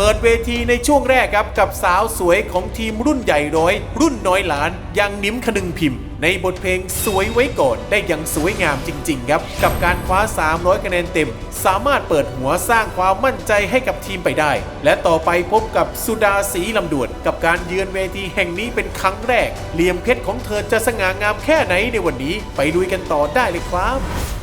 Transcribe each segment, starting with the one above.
เปิดเวทีในช่วงแรกครับกับสาวสวยของทีมรุ่นใหญ่ร้อย รุ่นน้อยหลานอย่างนิ้มคนึงพิมพ์ ในบทเพลงสวยไว้ก่อนได้อย่างสวยงามจริง ๆ ครับ กับการคว้า 300 คะแนนเต็ม สามารถเปิดหัวสร้างความมั่นใจให้กับทีมไปได้ และต่อไปพบกับสุดาสีลำดวนกับการเยือนเวทีแห่งนี้เป็นครั้งแรกเหลี่ยมเพชรของเธอจะสง่างามแค่ไหนในวันนี้ ไปลุยกันต่อได้เลยครับ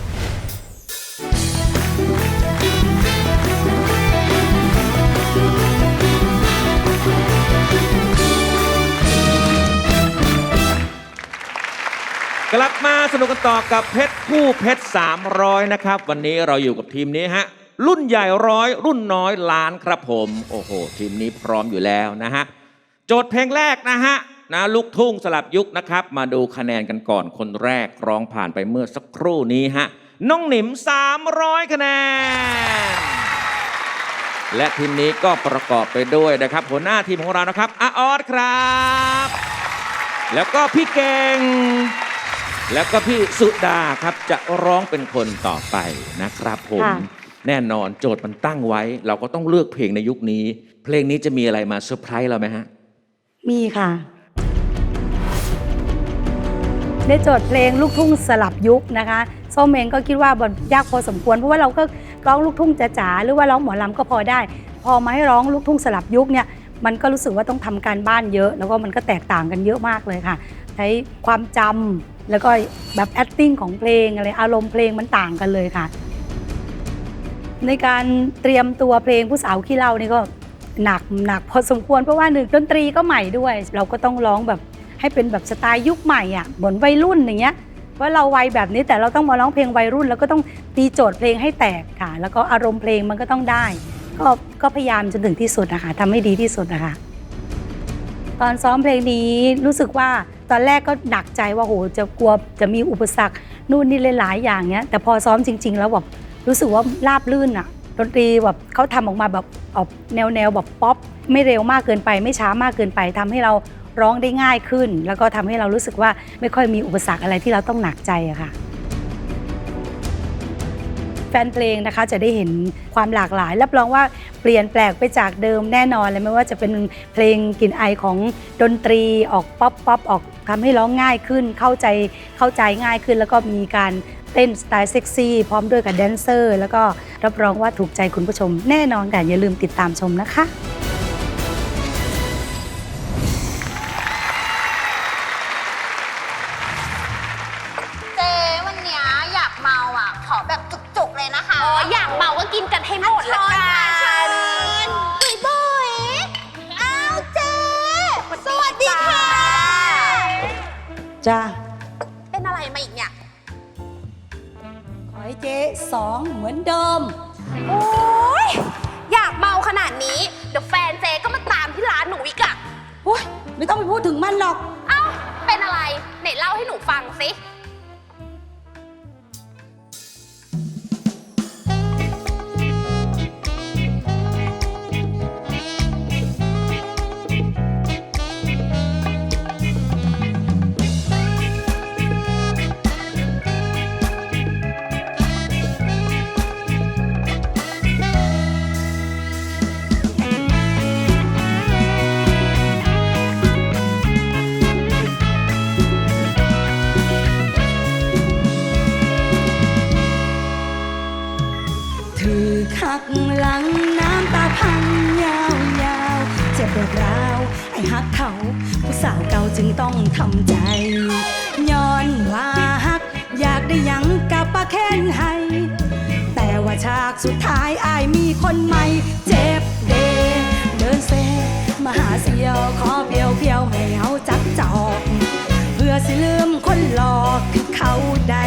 กลับมาสนุกกันต่อกับเพชรผู้เพชร 300 นะครับ วันนี้เราอยู่กับทีมนี้ฮะ รุ่นใหญ่ร้อยรุ่นน้อยล้านครับผม โอ้โห ทีมนี้พร้อมอยู่แล้วนะฮะ โจทย์เพลงแรกนะฮะนะลูกทุ่งสลับยุคนะครับ มาดูคะแนนกันก่อนคนแรกร้องผ่านไปเมื่อสักครู่นี้ฮะ น้องหนิม 300 คะแนน และทีมนี้ก็ประกอบไปด้วยนะครับ หัวหน้าทีมของเรานะครับอาออสครับ แล้วก็พี่เก่ง แล้วก็พี่สุดาครับจะร้องเป็นคนต่อไปนะครับผม ค่ะ แน่นอนโจทย์มันตั้งไว้ เราก็ต้องเลือกเพลงในยุคนี้ เพลงนี้จะมีอะไรมาเซอร์ไพรส์เราไหมฮะ มีค่ะ ได้โจทย์เพลงลูกทุ่งสลับยุคนะคะส้มเองก็คิดว่าบทยากพอสมควร เพราะว่าเราก็ร้องลูกทุ่งจ๋าๆหรือว่าร้องหมอลำก็พอได้ พอมาให้ร้องลูกทุ่งสลับยุคเนี่ยมันก็รู้สึกว่าต้องทำการบ้านเยอะ แล้วก็มันก็แตกต่างกันเยอะมากเลยค่ะ ใช้ความจำ แล้วก็แบบ acting ของเพลงอะไรอารมณ์เพลงมันต่างกันเลยค่ะ ในการเตรียมตัวเพลงผู้สาวขี้เล่านี่ก็หนักหนักพอสมควรเพราะว่าหนึ่งดนตรีก็ใหม่ด้วย เราก็ต้องร้องแบบให้เป็นแบบสไตล์ยุคใหม่อะเหมือนวัยรุ่นอย่างเงี้ยว่าเราวัยแบบนี้แต่เราต้องมาร้องเพลงวัยรุ่น แล้วก็ต้องตีโจทย์เพลงให้แตกค่ะ แล้วก็อารมณ์เพลงมันก็ต้องได้ ก็ก็พยายามจนถึงที่สุดนะคะทำให้ดีที่สุดนะคะ ตอนซ้อมเพลงนี้รู้สึกว่า ตอนแรกก็หนักใจว่าโหจะกลัวจะมีอุปสรรคนู่นนี่หลายๆอย่างเนี้ยแต่พอซ้อมจริง ๆ แล้วแบบรู้สึกว่าราบลื่นอะดนตรีแบบเขาทำออกมาแบบออกแนวแนวแบบป๊อปไม่เร็วมากเกินไป ไม่ช้ามากเกินไปทำให้เราร้องได้ง่ายขึ้น แล้วก็ทำให้เรารู้สึกว่าไม่ค่อยมีอุปสรรคอะไรที่เราต้องหนักใจอะค่ะแฟนเพลงนะคะจะได้เห็นความหลากหลาย รับรองว่าเปลี่ยนแปลกไปจากเดิมแน่นอนเลยไม่ว่าจะเป็นเพลงกลิ่นไอของดนตรีออกป๊อปป๊อปออก ทำให้ร้องง่ายขึ้นเข้าใจเข้าใจง่ายขึ้น แล้วก็มีการเต้นสไตล์เซ็กซี่พร้อมด้วยกับแดนเซอร์ แล้วก็รับรองว่าถูกใจคุณผู้ชมแน่นอนค่ะอย่าลืมติดตามชมนะคะ จ้าเป็นอะไรมาอีกเนี่ย ขอให้เจ๊สองเหมือนเดิม โอ้ยอยากเมาขนาดนี้ เดี๋ยวแฟนเจก็มาตามที่ร้านหนูอีกอะโอ๊ยไม่ต้องไปพูดถึงมันหรอก เอ้า เป็นอะไรไหนเล่าให้หนูฟังสิ ถือขักหลังน้ำตาพังยาวยาวเจ็บปวดร้าว ไอ้ฮักเขาผู้สาวเก่าจึงต้องทำใจย้อนว่าฮัก อยากได้ยังกับป้าแค้นให้ แต่ว่าฉากสุดท้ายอายมีคนใหม่ เจ็บเดเดินเซมาหาเสียวขอเพียวเพียวให้เอาจักจอก เพื่อสิลืมคนหลอกคือเขาได้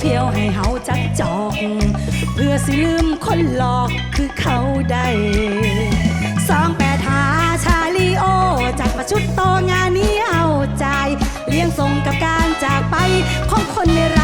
เพียวเพียวให้เฮาจักจอก เพื่อสิลืมคนหลอกคือเขาได้สองแปดหาชาลีโอ จากประชุดโตงานนี้เอาใจ เลี้ยงส่งกับการจากไปของคนในร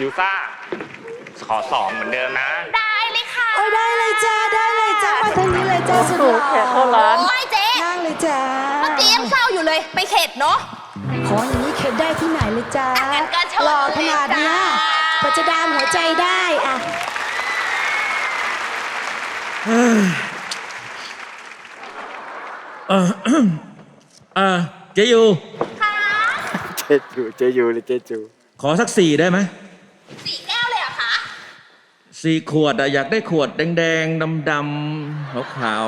ยูซ่า ขอสองเหมือนเดิมนะ ได้เลยค่ะโอ้ยได้เลยจ้าได้เลยจ้ามาทางนี้เลยจ้าสุดหล่อโอ้ยเจ๊นั่งเลยจ้าเมื่อกี้ยังเศร้าอยู่เลย ไปเข็ดเนาะ ขออย่างนี้เข็ดได้ที่ไหนเลยจ้างั้นก็เชิญหล่อขนาดเนี้ยเลยจ้ากว่าจะดามหัวใจได้อะอ่าเจยูเจจูเจยูเลยเจจู ขอสักสี่ได้ไหม สี่แก้วเลยเหรอะคะ สี่ขวดอะอยากได้ขวดแดงๆดำๆขาว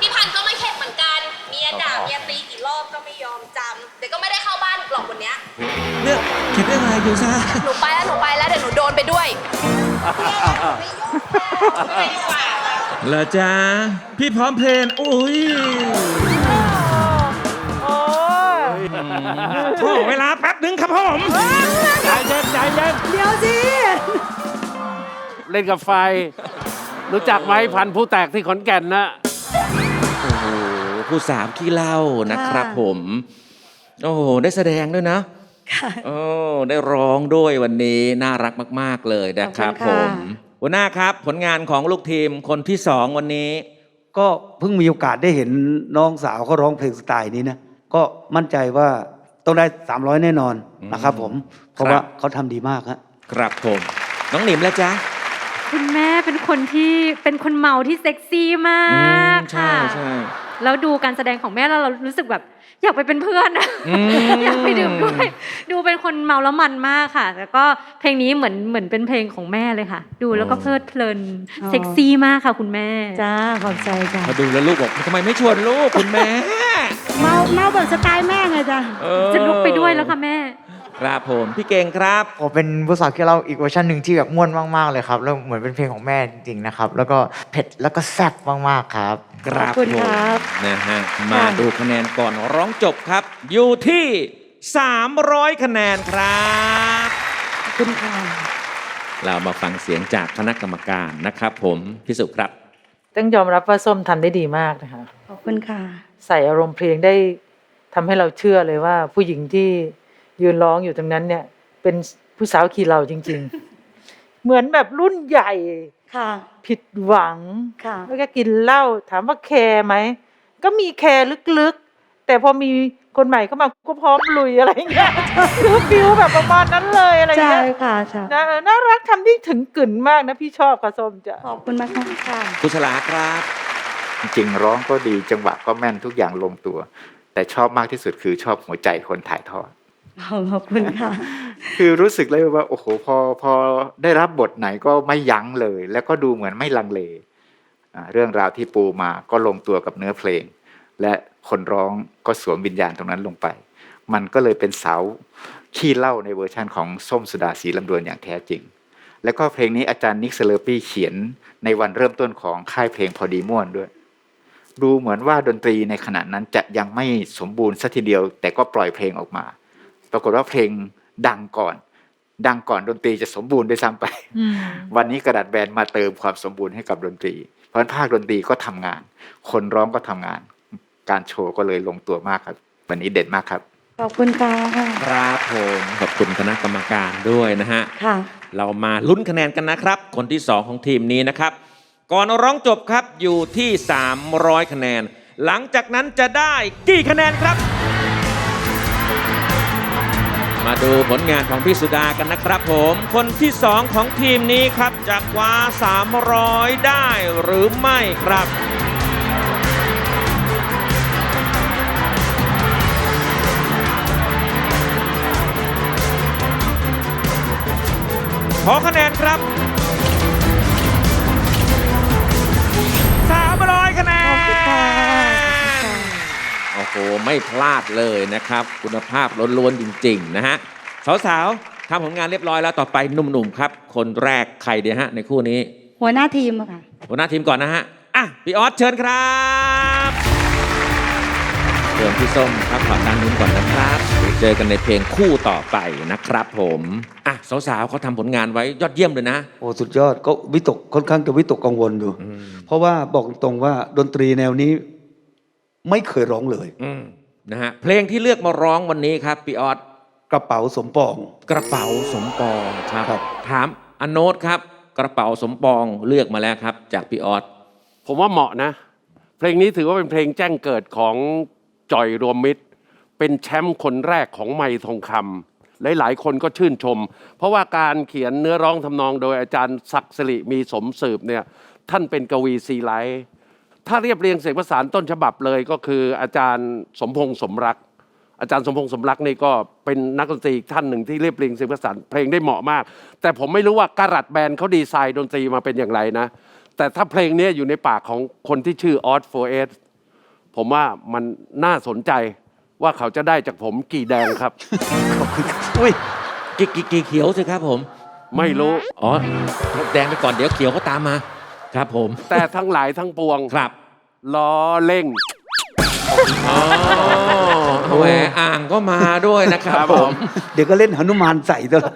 พี่พันธุ์ก็ไม่เข็ดเหมือนกัน เมียด่าเมียตีกี่รอบก็ไม่ยอมจำเดี๋ยวก็ไม่ได้เข้าบ้านหรอกวันเนี้ย ๆเนี่ยคิดได้ไงยูซ่าหนูไปแล้วหนูไปแล้วเดี๋ยวหนูโดนไปด้วย เหรอจ๊ะพี่พร้อมเพลงอุ้ย โอ้เวลาแป๊บหนึ่งครับผมใจเย็นใจเย็นเดี๋ยวสิเล่นกับไฟ รู้จักไหมพันธุ์ผู้แตกที่ขอนแก่นนะ โอ้โหผู้สามขี้เหล้านะครับผม โอ้โหได้แสดงด้วยนะค่ะ โอ้ได้ร้องด้วยวันนี้น่ารักมาก ๆ เลยนะครับขอบผคุณมค่ะหัวหน้าครับผลงานของลูกทีมคนที่สองวันนี้ ก็เพิ่งมีโอกาสได้เห็นน้องสาวเขาร้องเพลงสไตล์นี้นะ ก็มั่นใจว่า ต้องได้ 300 แน่นอนนะครับผม เพราะครับว่าเขาทำดีมากฮะ ครับผม น้องหนิมแล้วจ๊ะ คุณแม่เป็นคนที่เป็นคนเมาที่เซ็กซี่มากใช่ค่ะใช่แล้วดูการแสดงของแม่แล้วเรารู้สึกแบบอยากไปเป็นเพื่อนอะอืมอยากไปดื่มด้วย ดูเป็นคนเมาแล้วมันมากค่ะแล้วก็เพลงนี้เหมือนเหมือนเป็นเพลงของแม่เลยค่ะ ดูแล้วก็เพลิดเพลินอ๋อเซ็กซี่มากค่ะคุณแม่ จ้าขอบใจจ้าพอดูแล้วลูกบอกทำไมไม่ชวนลูกคุณแม่ เมาเมาแบบสไตล์แม่ไงจ้าเออ จะลุกไปด้วยแล้วค่ะแม่ ครับผม พี่เก่งครับผมเป็นผู้สาวที่เราอีกเวอร์ชันหนึ่งที่แบบม่วนมากๆเลยครับ แล้วเหมือนเป็นเพลงของแม่จริงๆนะครับ แล้วก็เผ็ดแล้วก็แซ่บมากๆครับ ครับขอบคุณผมครับ นะฮะ มาดูคะแนนก่อนร้องจบครับ อยู่ที่ 300 คะแนนครับ ขอบคุณค่ะเรามาฟังเสียงจากคณะกรรมการนะครับผมพิสุครับ ต้องยอมรับว่าส้มทำได้ดีมากนะคะ ขอบคุณค่ะ ใส่อารมณ์เพลงได้ทำให้เราเชื่อเลยว่า ผู้หญิงที่ยืนร้องอยู่ตรงนั้นเนี่ย เป็นผู้สาวขี่เราจริง ๆ เหมือนแบบรุ่นใหญ่ค่ะ ผิดหวังค่ะแล้วก็กินเหล้าถามว่าแคร์ไหม ก็มีแคร์ลึกๆ แต่พอมีคนใหม่เข้ามาก็พร้อมลุยอะไรอย่างเงี้ยคือฟิลแบบประมาณนั้นเลยอะไรอย่างใช่เงี้ยค่ะใช่นะเออน่ารักทำได้ถึงกึ่นมากนะพี่ชอบค่ะส้มจ้ะขอบคุณมากๆค่ะ คุณฉลาครับ จริงๆร้องก็ดีจังหวะก็แม่นทุกอย่างลงตัว แต่ชอบมากที่สุดคือชอบหัวใจคนถ่ายทอดขอบคุณค่ะ คือรู้สึกเลยว่า โอ้โหพอพอได้รับบทไหนก็ไม่ยั้งเลย แล้วก็ดูเหมือนไม่ลังเลอ่าเรื่องราวที่ปูมาก็ลงตัวกับเนื้อเพลง และคนร้องก็สวมวิญญาณตรงนั้นลงไป มันก็เลยเป็นเสาขี้เล่าในเวอร์ชั่นของส้มสุดาสีลำดวนอย่างแท้จริง แล้วก็เพลงนี้อาจารย์นิกเซเลอร์ปี้เขียนในวันเริ่มต้นของค่ายเพลงพอดีม่วนด้วย ดูเหมือนว่าดนตรีในขณะนั้นจะยังไม่สมบูรณ์สัทีเดียว แต่ก็ปล่อยเพลงออกมา ปรากฏว่าเพลงดังก่อน ดังก่อนดนตรีจะสมบูรณ์ด้วยซ้ำไป วันนี้กระดาษแบนมาเติมความสมบูรณ์ให้กับดนตรี เพราะฉะนั้นภาคดนตรีก็ทำงาน คนร้องก็ทำงาน การโชว์ก็เลยลงตัวมากครับ วันนี้เด่นมากครับ ขอบคุณค่ะครับผมขอบคุณคณะกรรมการด้วยนะฮะค่ะเรามาลุ้นคะแนนกันนะครับ คนที่2ของทีมนี้นะครับ ก่อนร้องจบครับอยู่ที่ 300 คะแนน หลังจากนั้นจะได้กี่คะแนนครับ มาดูผลงานของพี่สุดากันนะครับผม คนที่ 2 ของทีมนี้ครับจะคว้า 300 ได้หรือไม่ครับขอคะแนนครับ หไม่พลาดเลยนะครับ คุณภาพล้วนๆจริง ๆ นะฮะ สาวๆทำผลงานเรียบร้อยแล้วต่อไปหนุ่มๆครับ คนแรกใครเดียฮะในคู่นี้ หัวหน้าทีมอะค่ะ หัวหน้าทีมก่อนนะฮะ อะพี่ออสเชิญครับเชิญพี่ส้มครับขอด้านนู้นก่อนนะครับเดี๋ยวเจอกันในเพลงคู่ต่อไปนะครับผมอะสาวๆเขาทำผลงานไว้ยอดเยี่ยมเลยนะ โอ้สุดยอดก็วิตกค่อนข้างจะวิตกกังวลอยู่ เพราะว่าบอกตรงว่าดนตรีแนวนี้ ไม่เคยร้องเลยอืมนะฮะเพลงที่เลือกมาร้องวันนี้ครับพี่ออสกระเป๋าสมปอง กระเป๋าสมปองครับ ครับ ถามอโนตครับ กระเป๋าสมปองเลือกมาแล้วครับ จากพี่ออสผมว่าเหมาะนะ เพลงนี้ถือว่าเป็นเพลงแจ้งเกิดของจ่อยรวมมิตร เป็นแชมป์คนแรกของไมค์ทองคำหลาย ๆ คนก็ชื่นชม เพราะว่าการเขียนเนื้อร้องทำนองโดยอาจารย์ศักดิ์สิริมีสมสืบเนี่ยท่านเป็นกวีซีไลท์ ถ้าเรียบเรียงเสียงประสานต้นฉบับเลยก็คืออาจารย์สมพงษ์สมรัก อาจารย์สมพงษ์สมรักนี่ก็เป็นนักดนตรีอีกท่านหนึ่งที่เรียบเรียงเสียงประสานเพลงได้เหมาะมาก แต่ผมไม่รู้ว่าการัดแบนด์เขาดีไซน์ดนตรีมาเป็นอย่างไรนะ แต่ถ้าเพลงเนี้ยอยู่ในปากของคนที่ชื่อออสโฟเอสผมว่ามันน่าสนใจว่าเขาจะได้จากผมกี่แดงครับ อุ้ยกี่กี่กี่เขียวสิครับผม ไม่รู้ อ๋อ แดงไปก่อนเดี๋ยวเขียวเขาตามมา ครับผมแต่ทั้งหลายทั้งปวงครับล้อเล่ง อ๋อแหวอ่างก็มาด้วยนะครับครับผผม ม เดี๋ยวก็เล่นหนุมานใส่ตลอด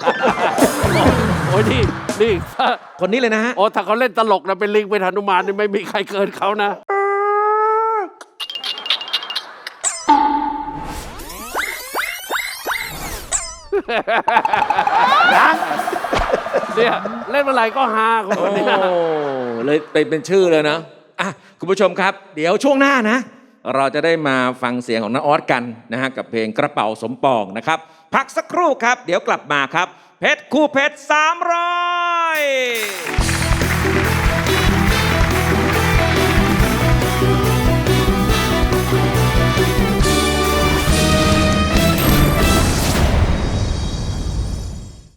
โอ้ยนี่นี่ถ้าคนนี้เลยนะฮะ โอ้ถ้าเขาเล่นตลกนะเป็นลิงเป็นหนุมานนี่ไม่มีใครเกินเขานะ เนี่ยเล่นเมื่อไหร่ก็ฮาคนโอ้คนนี้ เลยเป็นเป็นชื่อเลยนะอะคุณผู้ชมครับ เดี๋ยวช่วงหน้านะ เราจะได้มาฟังเสียงของน้าออสกันนะฮะกับเพลงกระเป๋าสมปองนะครับ พักสักครู่ครับ เดี๋ยวกลับมาครับ เพชรคู่เพชรสามร้อย